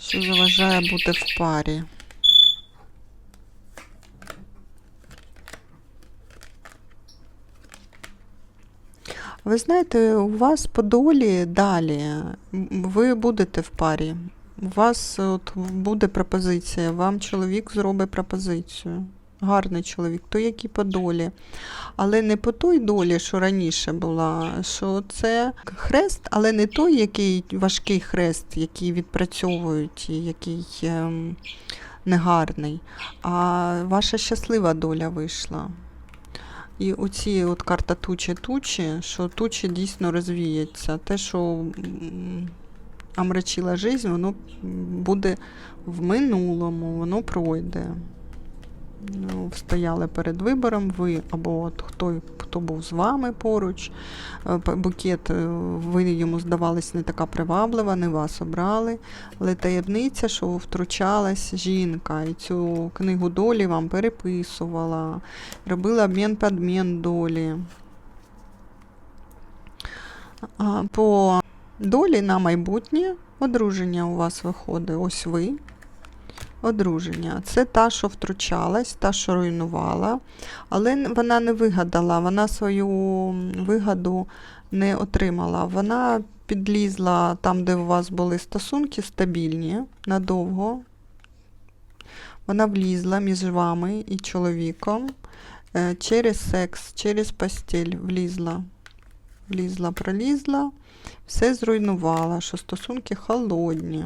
Що заважає бути в парі? Ви знаєте, у вас по долі далі. Ви будете в парі. У вас от буде пропозиція, вам чоловік зробить пропозицію. Гарний чоловік, той, який по долі. Але не по той долі, що раніше була, що це хрест, але не той, який важкий хрест, який відпрацьовують, який ем, негарний, а ваша щаслива доля вийшла. І оці от карта тучі тучі, що тучі дійсно розвіється. Те, що омрачила жизнь, воно буде в минулому, воно пройде. Ну, стояли перед вибором, ви або от хто, хто був з вами поруч. Е, Букет, е, ви йому здавались не така приваблива, не вас обрали. Але таємниця, що втручалась жінка, і цю книгу долі вам переписувала, робила обмін подмін долі. По долі на майбутнє одруження у вас виходить. Ось ви. Одруження. Це та, що втручалась, та, що руйнувала, але вона не вигадала, вона свою вигаду не отримала. Вона підлізла там, де у вас були стосунки стабільні, надовго. Вона влізла між вами і чоловіком е, через секс, через постіль влізла. Влізла, пролізла, все зруйнувала, що стосунки холодні.